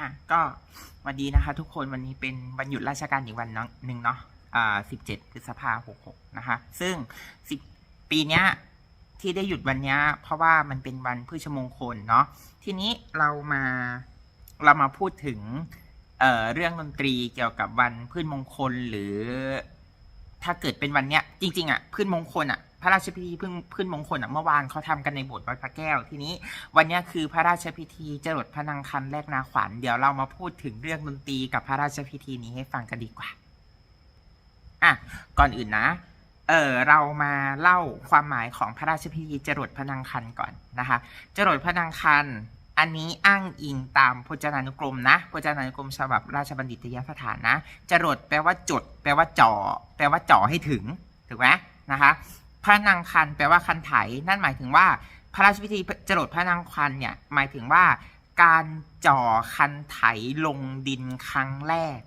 อะก็สวัสดีนะคะ ทุกคนวันนี้เป็นวันหยุดราชการอีกวันหนึ่งเนาะอ่าสิบเจ็ดพฤษภาหกหกนะคะ ซึ่งสิบปีเนี้ยที่ได้หยุดวันเนี้ยเพราะว่ามันเป็นวันพฤชมงคลเนาะทีนี้เรามาเรามาพูดถึงเอ่อเรื่องดนตรีเกี่ยวกับวันพืชมงคลหรือถ้าเกิดเป็นวันเนี้ย จริง ๆอะพืชมงคลอะ พระราชพิธีพึ่งพืชมงคลเมื่อวานเขาทำกันในโบสถ์วัดพระแก้วทีนี้ วันนี้คือพระราชพิธีจรดพระนางคันแรกนาขวัญเดี๋ยวเรามาพูดถึงเรื่องดนตรีกับพระราชพิธีนี้ให้ฟังกันดีกว่าอะก่อนอื่นนะเออเรามาเล่าความหมายของพระราชพิธีจรดพระนางคันก่อนนะคะจรดพระนางคันอันนี้อ้างอิงตามพจนานุกรมนะพจนานุกรมฉบับราชบัณฑิตยสถานนะจรดแปลว่าจด แปลว่าจ่อแปลว่าจ่อให้ถึงถูกไหมนะคะ พระนางคันแปลว่าคันไถ นั่นหมายถึงว่าพระราชพิธีจรดพระนางคันเนี่ยหมายถึงว่าการจ่อคันไถลงดินครั้งแรก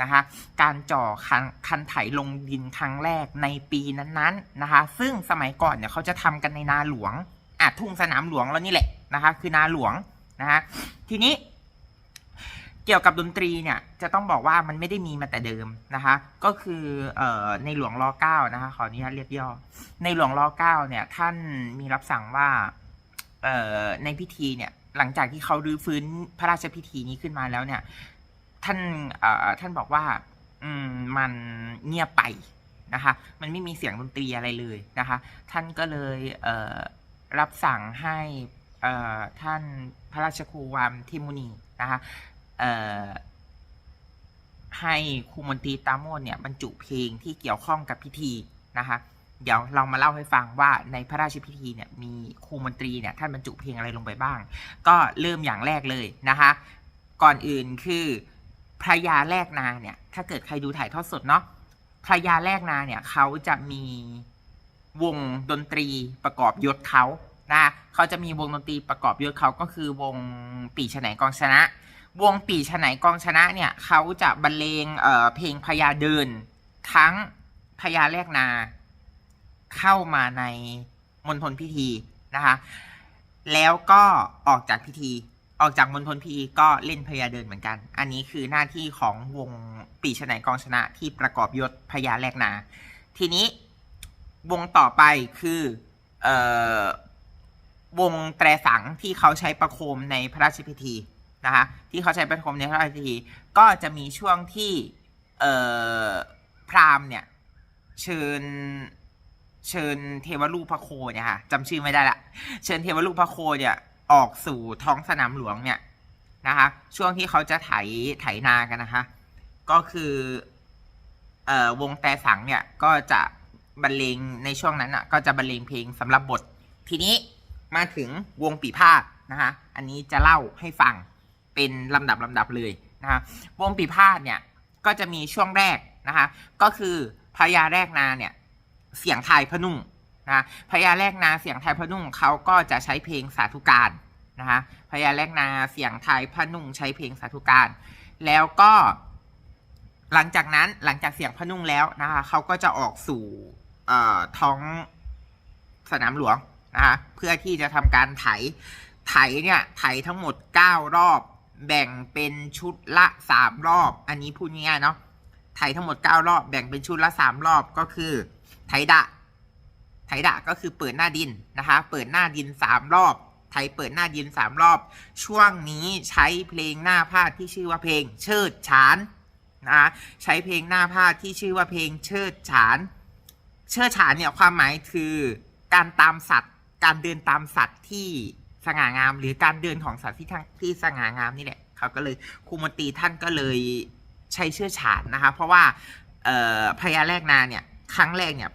นะคะการจ่อคันคันไถลงดินครั้งแรกในปีนั้นๆนะคะ ซึ่งสมัยก่อนเนี่ยเขาจะทำกันในนาหลวงอะทุ่งสนามหลวงแล้วนี่แหละนะคะ คือนาหลวงนะคะทีนี้ เกี่ยวกับดนตรีเนี่ยจะต้องบอกว่ามันไม่ได้มีมาแต่เดิมนะคะ ก็คือออในหลวงรอเก้านะคะขออนุญาตเรียกย่อ ในหลวงรอเก้าเนี่ยท่านมีรับสั่งว่าในพิธีเนี่ยหลังจากที่เขารื้อฟื้นพระราชพิธีนี้ขึ้นมาแล้วเนี่ย ท่านท่านบอกว่าอืมมันเงียบไปนะคะ มันไม่มีเสียงดนตรีอะไรเลยนะคะ ท่านก็เลยเรับสั่งให้ท่านพระราชครูวามทิมุนีนะคะ ให้ครูมนตรีตามโมดเนี่ยบรรจุเพลงที่เกี่ยวข้องกับพิธีนะคะเดี๋ยวเรามาเล่าให้ฟังว่าในพระราชพิธีเนี่ยมีครูมนตรีเนี่ยท่านบรรจุเพลงอะไรลงไปบ้าง ก็เริ่มอย่างแรกเลยนะคะก่อนอื่นคือพระยาแรกนาเนี่ยถ้าเกิดใครดูถ่ายทอดสดเนาะพระยาแรกนาเนี่ยเขาจะมีวงดนตรีประกอบยศเขานะเขาจะมีวงดนตรีประกอบยศเขาก็คือวงปีฉไหนกองชนะ วงปีฉไหนกองชนะเนี่ยเขาจะบรรเลงเอ่อเพลงพญาเดิน ทั้งพญาแรกนา เข้ามาในมณฑลพิธีนะคะ แล้วก็ออกจากพิธี ออกจากมณฑลพิธีก็เล่นพญาเดินเหมือนกัน อันนี้คือหน้าที่ของวงปีชนัยกองชนะที่ประกอบยศพญาแรกนา ทีนี้วงต่อไปคือเอ่อวงแตรสังที่เขาใช้ประโคมในพระราชพิธี นะคะที่เขาใช้ประคมในพระราชพิธีก็จะมีช่วงที่เอ่อพราหมณ์เนี่ยเชิญเชิญเทวรูปพระโคเนี่ยค่ะจำชื่อไม่ได้ละเชิญเทวรูปพระโคเนี่ยออกสู่ท้องสนามหลวงเนี่ยนะคะ ช่วงที่เขาจะไถไถนากันนะคะ ก็คือเอ่อวงแต่สังเนี่ยก็จะบรรเลงในช่วงนั้นอะ ก็จะบรรเลงเพลงสำหรับบท ทีนี้มาถึงวงปีพาดนะคะ อันนี้จะเล่าให้ฟัง เป็นลำดับลำดับเลยนะคะวงปีพาดเนี่ยก็จะมีช่วงแรกนะคะก็คือพญาแรกนาเนี่ยเสียงไทยพนุ่งนะพญาแรกนาเสียงไทยพนุ่งเขาก็จะใช้เพลงสาธุการนะคะพญาแรกนาเสียงไทยพนุ่งใช้เพลงสาธุการ แล้วก็หลังจากนั้นหลังจากเสียงพนุ่งแล้วนะคะเขาก็จะออกสู่เอ่อท้องสนามหลวงนะคะเพื่อที่จะทำการไถไถเนี่ยไถทั้งหมด 9 รอบ แบ่งเป็นชุดละ3รอบ อันนี้พูดง่ายๆเนาะไถทั้งหมด9รอบแบ่งเป็นชุดละ3รอบก็คือไถดะไถดะก็คือเปิดหน้าดินนะคะ เปิดหน้าดินสามรอบ ไถเปิดหน้าดินสามรอบ ช่วงนี้ใช้เพลงหน้าพาดที่ชื่อว่าเพลงเชิดฉานนะะใช้เพลงหน้าพาดที่ชื่อว่าเพลงเชิดฉาน เชิดฉานเนี่ยความหมายคือการตามสัตว์ การเดินตามสัตว์ที่ สง่างาม หรือการเดินของสัตว์ที่ทั้งที่สง่างามนี่แหละเขาก็เลยครูมนตรีท่านก็เลยใช้เชื่อฉานนะคะ เพราะว่าพญาแรกนาเนี่ยครั้งแรกเนี่ย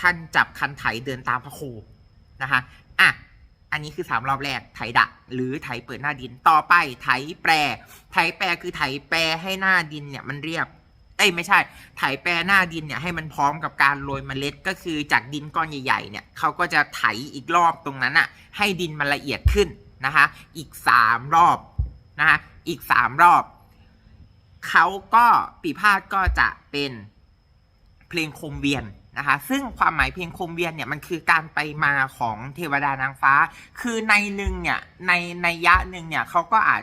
ท่านจับคันไถเดินตามพระโคนะคะอะอันนี้คือสามรอบแรกไถดะ หรือไถเปิดหน้าดินต่อไปไถแปรไถแปรคือไถแปรให้หน้าดินเนี่ยมันเรียบ เอ้ยไม่ใช่ไถแปรหน้าดินเนี่ยให้มันพร้อมกับการโรยเมล็ดก็คือจากดินก้อนใหญ่ๆเนี่ยเขาก็จะไถอีกรอบตรงนั้นอะให้ดินมันละเอียดขึ้นนะคะอีกสามรอบนะคะอีกสามรอบเขาก็ปีพาดก็จะเป็นเพลงคมเวียนนะคะซึ่งความหมายเพลงคมเวียนเนี่ยมันคือการไปมาของเทวดานางฟ้า คือในหนึ่งเนี่ยในในยะหนึ่งเนี่ยเขาก็อาจ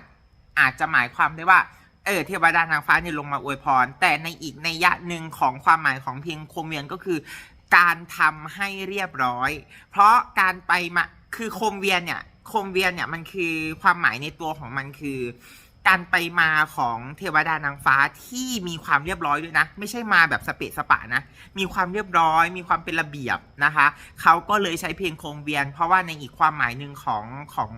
อาจจะหมายความได้ว่า เออเทวดานางฟ้าเนี่ยลงมาอวยพร แต่ในอีกในยะหนึ่งของความหมายของเพลงโคมเวียนก็คือ การทำให้เรียบร้อย เพราะการไปมาคือโคมเวียนเนี่ยโคมเวียนเนี่ยมันคือความหมายในตัวของมันคือ การไปมาของเทวดานางฟ้าที่มีความเรียบร้อยด้วยนะ ไม่ใช่มาแบบสเปะสปะนะ มีความเรียบร้อย มีความเป็นระเบียบนะคะ เขาก็เลยใช้เพลงโคมเวียน เพราะว่าในอีกความหมายหนึ่งของของ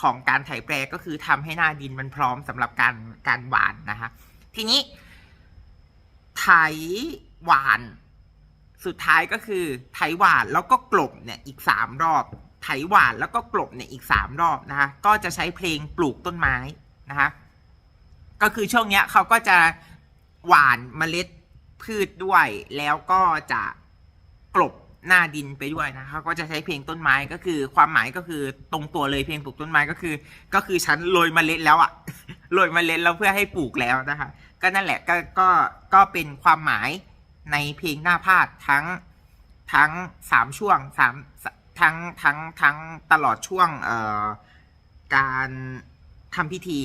ของการไถแปลก็คือทำให้หน้าดินมันพร้อมสำหรับการการหวานนะคะทีนี้ ไถหวาน สุดท้ายก็คือ ไถหวานแล้วก็กลบเนี่ยอีกสามรอบ ไถหวานแล้วก็กลบเนี่ยอีกสามรอบนะคะก็จะใช้เพลงปลูกต้นไม้นะคะก็คือช่วงเนี้ยเขาก็จะหวานเมล็ดพืชด้วย แล้วก็จะกลบ หน้าดินไปด้วยนะคะเขาก็จะใช้เพลงต้นไม้ก็คือ ความหมายก็คือตรงตัวเลยเพลงปลูกต้นไม้ก็คือ ก็คือฉันโรยเมล็ดแล้วอะโรยเมล็ดแล้วเพื่อให้ปลูกแล้วนะคะก็นั่นแหละก็ก็ก็เป็นความหมายในเพลงหน้าพาดทั้งทั้งสามช่วงสามทั้งทั้งทั้งตลอดช่วงเอ่อการทำพิธี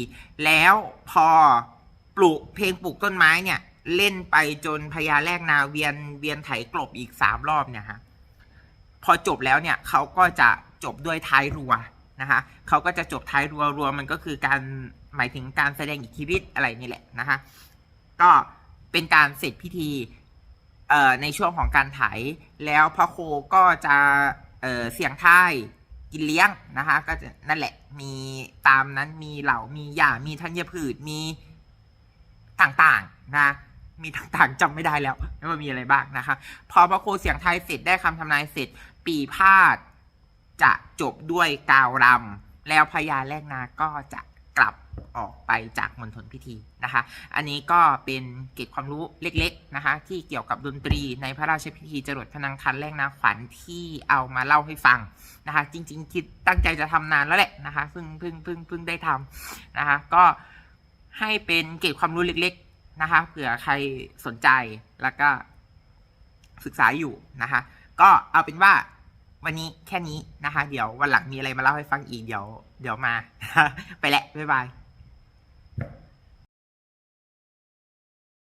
แล้วพอปลูกเพลงปลูกต้นไม้เนี่ย เล่นไปจนพญาแรกนาเวียนเวียนไถกลบอีกสามรอบเนี่ยฮะพอจบแล้วเนี่ยเขาก็จะจบด้วยท้ายรัวนะคะเขาก็จะจบท้ายรัวรัวมันก็คือการหมายถึงการแสดงอิทธิฤทธิ์อะไรนี่แหละนะคะก็เป็นการเสร็จพิธีเอ่อในช่วงของการไถแล้วพระโคก็จะเอ่อเสียงท้ายกินเลี้ยงนะคะก็จะนั่นแหละมีตามนั้นมีเหล่ามีหญ้ามีธัญพืชมีต่างๆนะ มีต่างๆจำไม่ได้แล้วว่ามีอะไรบ้างนะคะ พอพระโคเสียงไทยเสร็จได้คำทำนายเสร็จ ปีพาดจะจบด้วยกาวรำแล้วพญาแรกนาก็จะกลับออกไปจากมณฑลพิธีนะคะ อันนี้ก็เป็นเกร็ดความรู้เล็กๆนะคะ ที่เกี่ยวกับดนตรีในพระราชพิธีจรดพนังคันแรกนาขวัญที่เอามาเล่าให้ฟังนะคะ จริง ๆ คิดตั้งใจจะทำนานแล้วแหละนะคะเพิ่งเพิ่งเพิ่งเพิ่งได้ทำนะคะ ก็ให้เป็นเกร็ดความรู้เล็กๆ นะคะเผื่อใครสนใจแล้วก็ศึกษาอยู่นะคะ ก็เอาเป็นว่าวันนี้แค่นี้นะคะ เดี๋ยววันหลังมีอะไรมาเล่าให้ฟังอีกเดี๋ยว เดี๋ยวมา ไปแหละบ๊ายบาย